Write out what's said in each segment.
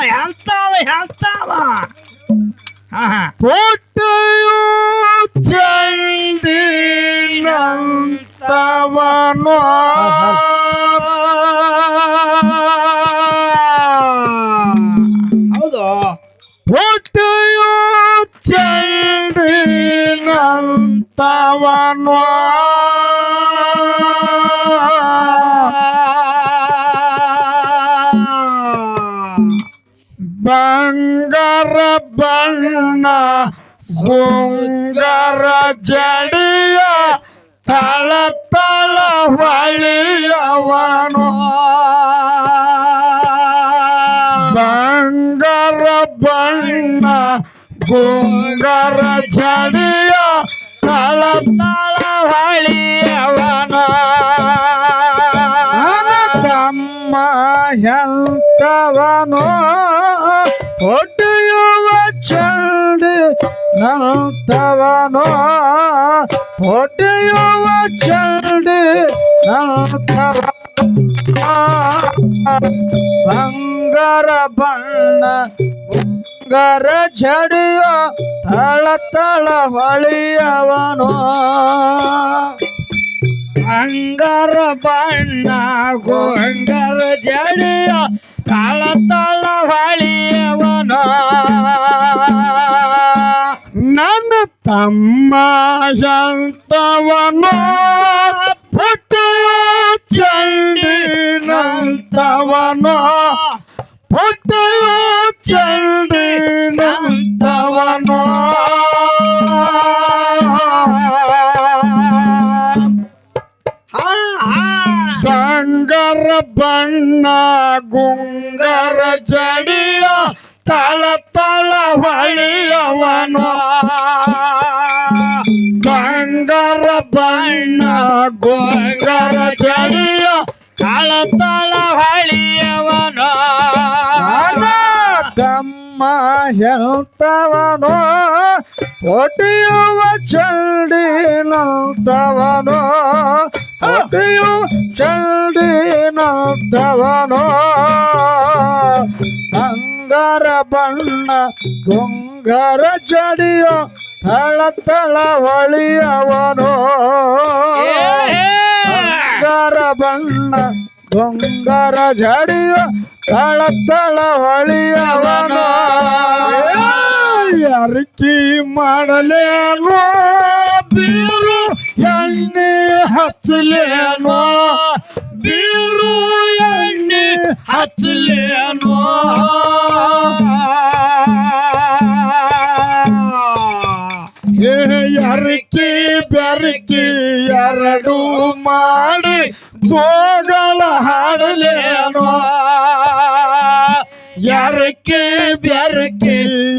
ಹೇಳ್ತಾವ ಹೇಳ್ತಾವ. ಹಾ ಹಾ. ಪುಟ್ಟೆಯು ಚಂದಿನಂತವನು. ಹೌದು. ಪುಟ್ಟೆಯು ಚಂದಿನಂತವನು. ಬಣ್ಣ ಗುಂಗರ ಜಡಿಯ ತಳ ತಳ ಹೊಳಿಯವನು ಬಂಗಾರ ಬಣ್ಣ ಗುಂಗರ ಜಡಿಯ ತಳ ತಳ ಹೊಳಿಯವನು ತಮ್ಮ ಎಂತವನು ಹೊಟ್ಟೆಯುವ ಚಂಡಿ ನಂತವನು ಹೊಟ್ಟೆಯುವ ಚಂಡಿ ನಂತವ ಬಂಗಾರ ಬಣ್ಣ ಬಂಗಾರ ಜಡಿಯ ತಳ ತಳ ಹೊಳಿಯವನು ಅಂಗಾರ ಬಣ್ಣ ಗೊಂಗರ ಜಡಿಯ ತಳ ತಳ ಹೊಳಿಯವನ ನನ್ನ ತಮ್ಮ ಎಂತವನು ಪುಟ್ಟೆಯ ಚಂಡಿನಂತವನು ಪುಟ್ಟೆಯ ಚಂಡಿನಂತವನು ಬಂಗಾರ ಬಣ್ಣ ಗುಂಗರ ಜಡಿಯ ತಳ ತಳ ಗಂಗರ ಬಣ್ಣ ಗುಂಗರ ಚಳಿಯ ಕಳತಳ ಹಳಿಯವನು. ತಮ್ಮ ಹೇಳ್ತವನು ಹೊಟ್ಟೆಯುವ ಚಂಡಿನಂತವನು ಚಂಡಿ ಚಂಡಿನಂತವನು ಬಂಗಾರ ಬಣ್ಣ ಗುಂಗಾರ ಜಡಿಯೋ ತಳ ತಳ ಹೊಳಿಯವನು ಬಂಗಾರ ಬಣ್ಣ ಗುಂಗಾರ ಜಡಿಯೋ ತಳ ತಳ ಹೊಳಿಯವನು ಅರಿಕಿ ಮಾಡಲೇನೋ ಬೀರು ಎಣ್ಣೆ ಹಚ್ಚಲೇನೋ. ಬೀರು ಎಣ್ಣೆ ಹಚ್ಚಲೇನೋ. ಅರಿಕಿ ಬೆರಕಿ ಎರಡು ಮಾಡಿ ಜೋಗಳ ಹಾಡಲೇನೋ? ಎರಕಿ, ಬೆರಕಿ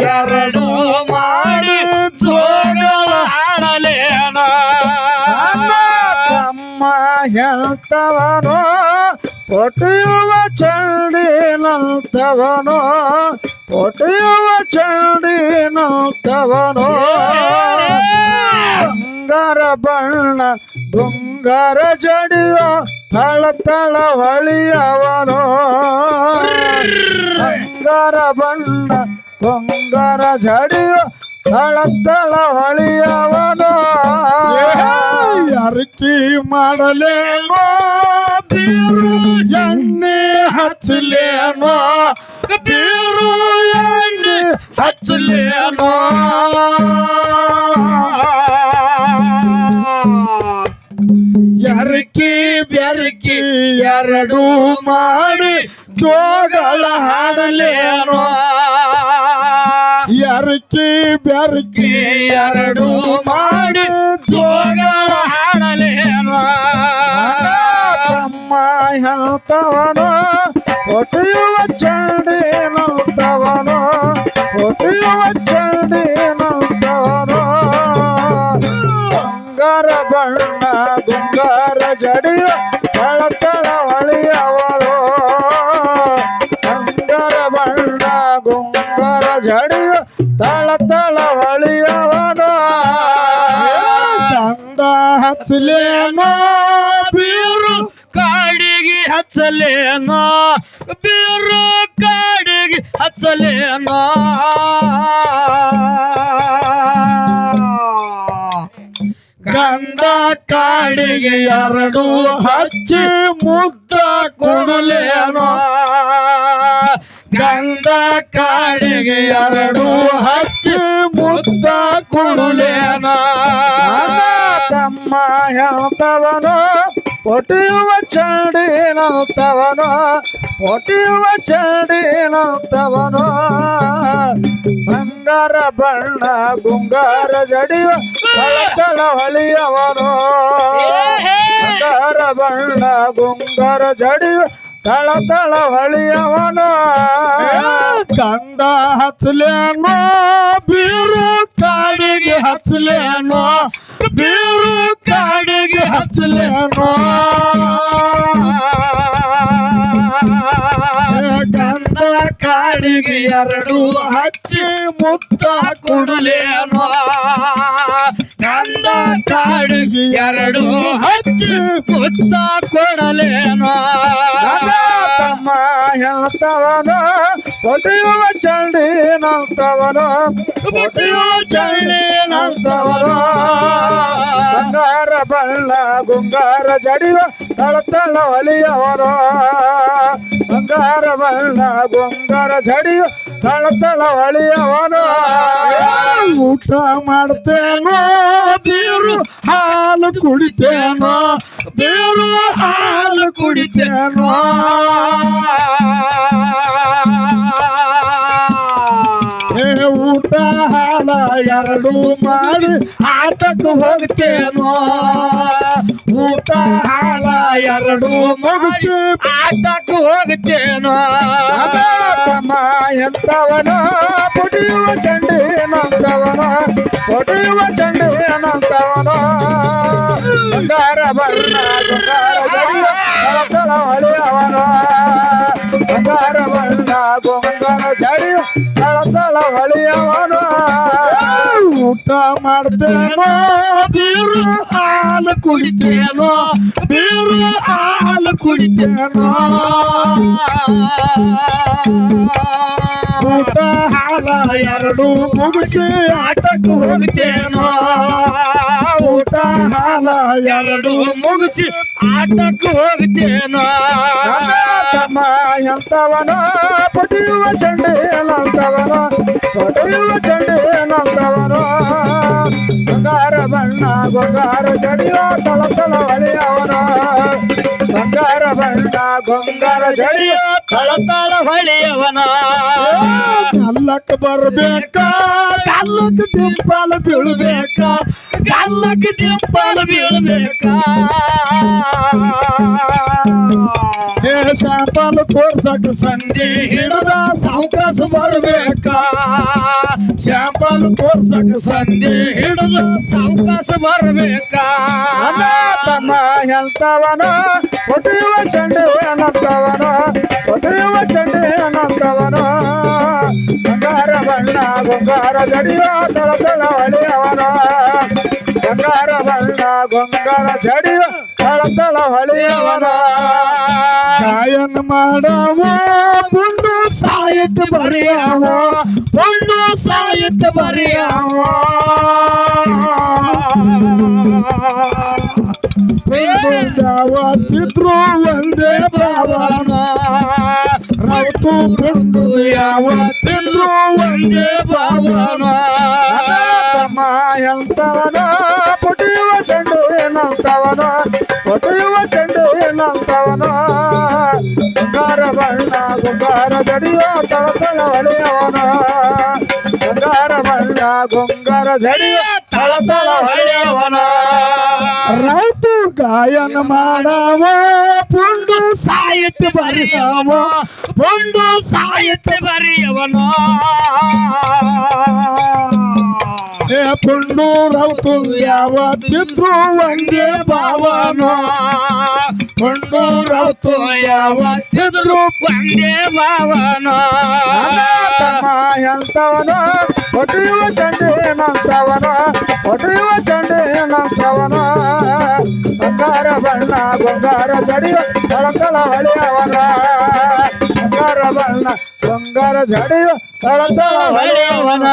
ಎರಡು ಮಾಡಿ ಜೋಗಳ ಹಾಡಲೇನೋ? ತಮ್ಮ ಹೇಳ್ತವನು ಚಂಡಿ ಚಂಡಿನಂತವನು ಪೊಟೆಯುವ ಚಂಡಿನಂತವನು ಬಂಗಾರ ಬಣ್ಣ, ಬಂಗಾರ ಜಡಿಯ ತಳ ತಳ ಹೊಳಿಯವನು? ಬಂಗಾರ ಬಣ್ಣ, ಬಂಗಾರ ಜಡಿಯ ತಳ ತಳ ಹೊಳಿಯವನು? ಅರಕಿ ಮಾಡಲೇನೋ? ಬೀರು ಎಣ್ಣೆ ಹಚ್ಚಲೇನೋ? ಬೀರು ಹಚ್ಚಲೇನೋ ಎರಕಿ ಬೆರಕಿ ಎರಡು ಮಾಡಿ ಜೋಗಳ ಹಾಡಲೇನೋ ಎರಕಿ ಬೆರಕಿ ಎರಡು ಮಾಡಿ ಜೋಗಳ ಹಾಡಲೇನೋ ಬ್ರಹ್ಮ ಹೇಳ್ತವನು ಹೊಟ್ಟೆಯುವ ಚಂಡಿ ಹೊಟ್ಟೆಯುವ ಚಂಡಿ ನಂತವನು ಬಂಗಾರ ಬಣ್ಣ, ಬಂಗಾರ ಜಡಿಯ ತಳ ತಳ ಹೊಳಿಯವಳು ಬಂಗಾರ ಬಣ್ಣ ಗುಂಗಾರ ಜಡಿಯ ತಳ ತಳ ಹೊಳಿಯವನು ತಂದ ಹಚ್ಚಲೇನೋ ಬೀರು, ಕಾಡಿಗೆ ಹಚ್ಚಲೇನೋ ಬೀರು. ಗಂಧ ಕಾಡಿಗೆ ಎರಡು ಹಚ್ಚಿ ಮುದ್ದ ಕೊಡಲೇನು ಗಂಧ ಕಾಡಿಗೆ ಎರಡು ಹಚ್ಚಿ ಮುದ್ದ ಕೊಡಲೇನ ತಮ್ಮ ಹೇಳ್ತವನು ಒಟಿಯುವ ಪೊಟಿಯುವ ಚಾಡಿ ಚಂಡಿನಂತವನೋ ಬಂಗಾರ ಬಣ್ಣ ಬುಂಗಾರ ಜಡಿಯುವ ಕಳಕಳ ಹೊಳಿಯವನು. ಬಂಗಾರ ಬಣ್ಣ ಬುಂಗಾರ ಜಡಿಯುವ ತಳತಳ ಹೊಳಿಯವನು. ಕಂದ ಹಚ್ಚಲೇನೋ ಬೀರು ಕಾಡಿಗೆ ಹಚ್ಚಲೇನೋ ಬೀರು ಕಾಡಿಗೆ ಹಚ್ಚಲೇನೋ? ಗಂಧ ಕಾಡಿಗೆ ಎರಡು ಹಚ್ಚಿ ಮುತ್ತ ಕೊಡಲೇನೋ? ಗಂಧ ಕಾಡಿಗೆ ಎರಡು ಹಚ್ಚಿ ಮುತ್ತ ಕೊಡಲೇನೋ? ಹೇಳ್ತವನು ಹೊಡೆಯುವ ಚಂಡಿ ನಂತವನು ಹೊಡೆಯುವ ಚಂಡಿ ನಂತವನು. ಬಂಗಾರ ಬಳ್ಳ ಗುಂಗಾರ ಜಡಿವ, ತಳತಳ ಒಲಿಯವನು ಬಂಗಾರ ಬಳ್ಳ ಗುಂಗಾರ ಜಡಿವ, ತಳತಳ ಒಲಿಯವನು ಊಟ ಮಾಡ್ತೇನೋ, ಬೀರು ಹಾಲು ಕುಡಿತೇನೋ, ಬೀರು ಹಾಲು ಕುಡಿತೇನೋ ಊಟ ಎರಡು ಮಾಡಿ ಆಟಕ್ಕೆ ಹೋಗ್ತೇನೋ ಊಟ ಹಾಳ ಎರಡು ಮುಗಿಸಿ ಆಟಕ್ಕೆ ಹೋಗ್ತೇನೋ ತಮ್ಮ ಎಂತವನ ಪುಡಿಯುವ ಚಂಡಿ ಏನಂತವನ ಪುಡಿಯುವ ಚಂಡಿ ನಂತವನು ಬಂಗಾರ ಬಣ್ಣ ಬಂಗಾರ ಜಡಿಯ ತಳತಳ ಹೊಳೆಯವನು ಬಂಗಾರ ಬಣ್ಣ ಬಂಗಾರ ಜಡಿಯ ತಳತಳ ಹೊಳೆಯವನು ಊಟ ಮಾಡ್ತೇನೋ ಬೀರು ಹಾಲು ಕುಡಿತೇನೋ ಬೀರು ಹಾಲು ಕುಡಿತೇನೋ ಊಟ ಹಾಲ ಎರಡು ಮುಗಿಸಿ ಆಟಕ್ಕೆ ಹೋಗ್ತೇನೋ ಊಟ ಹಾಲ ಎರಡು ಮುಗಿಸಿ ಆಟಕ್ಕೆ ಹೋಗ್ತೇನೋ ತಮ್ಮ ಎಂತವನು ಪುಟಿಯುವ ಚಂಡಿ ನಂತವನು ಪುಟಿಯುವ ಚಂಡಿ ನಂತವನು ಬಂಗಾರ ಬಣ್ಣ ಗೊಂಗಾರ ಜಡಿಯೋ ತಳ ತಳ ಹೊಳೆಯವನು ಬಂಗಾರ ಬಣ್ಣ ಗೊಂಗಾರ ಜಡಿಯೋ ತಳತಳ ಹೊಳೆಯವನ ಗಲ್ಲಕ್ ಬರ್ಬೇಕ? ಗಲ್ಲಕ್ ದಿಂಪಾಲ ಬೀಳ್ಬೇಕ? ಗಲ್ಲಕ್ ದಿಂಪಾಲ ಬೀಳ್ಬೇಕ? ಶಾಂಪಲ್ ತೋರ್ಸಕ್ ಸಂಜೆ ಹಿಡದ ಸಾವಕಾಶ ಬರ್ಬೇಕ? ಶಾಂಪಲ್ ತೋರ್ಸಕ್ ಸಂಜೆ ಹಿಡದ ಸಾವಕಾಶ ಬರ್ಬೇಕ? ತಮ್ಮ ಎಂತವನ ಹೊಡೆಯುವ ಚಂಡೆ ಅನಂತವನ ಹೊಡೆಯುವ ಚಂಡೆ ಅನಂತವನ ಬಂಗಾರ ಬಣ್ಣ ಬಂಗಾರ ಜಡಿಯ ತಳ ತಳ ಹೊಳೆಯವನ ಬಂಗಾರ ಬಣ್ಣ ಬಂಗಾರ ಜಡಿಯ ತಳ ತಳ ಹೊಳೆಯವನ ಗಾಯನ ಮಾಡವ ಪುಂಡು ಸಾಹಿತ್ಯ ಬರೆಯವ ಪುಂಡು ಸಾಹಿತ್ಯ ಬರೆಯವ ಯಾವತ್ತಿದ್ರು ಒಂದೇ ಭಾವನ ರೌತು ಪುಂಡು ಯಾವತ್ತಿದ್ರು ಒಂದೇ ಭಾವನ ತಮ್ಮ ಎಂತವನ ಪುಟಿಯುವ ಚೆಂಡು ಏನಂತವನ ಪುಟಿಯುವ ಚೆಂಡು ಏನಂತವನ ಬಂಗಾರ ಬಣ್ಣ ಬಂಗಾರ ಜಡಿಯ ತಳತಳ ಹೊಳೆಯವನ ಬಂಗಾರ ಬಣ್ಣ ಬಂಗಾರ ಜಡಿಯ ತಳತಳ ಹೊಳೆಯವನ రైతు గాయన మాడావో పుండు సాయత్ బరియావో పుండు సాయత్ బరియవనో ರೌತು ರೌತು ಯಾವತ್ತಿದ್ರು ಒಂದೇ ಭಾವನ. ಪುಂಡು ರೌತು ಯಾವತ್ತಿದ್ರು ಒಂದೇ ಭಾವನ. ಎಂತವನ ಹೊಡೆಯುವ ಚಂಡೇನಂತವನ ಹೊಡೆಯುವ ಚಂಡೇನಂತವನ ಬಂಗಾರ ಬಣ್ಣ, ಬಂಗಾರ ಜಡಿಯ ತಳತಳ ಹೊಳೆಯವನ. ಬಂಗಾರ ಬಣ್ಣ ಬಂಗಾರ ಝಾಡಿಯೋ ತಳ ತಳ ಹೊಳೆಯವನ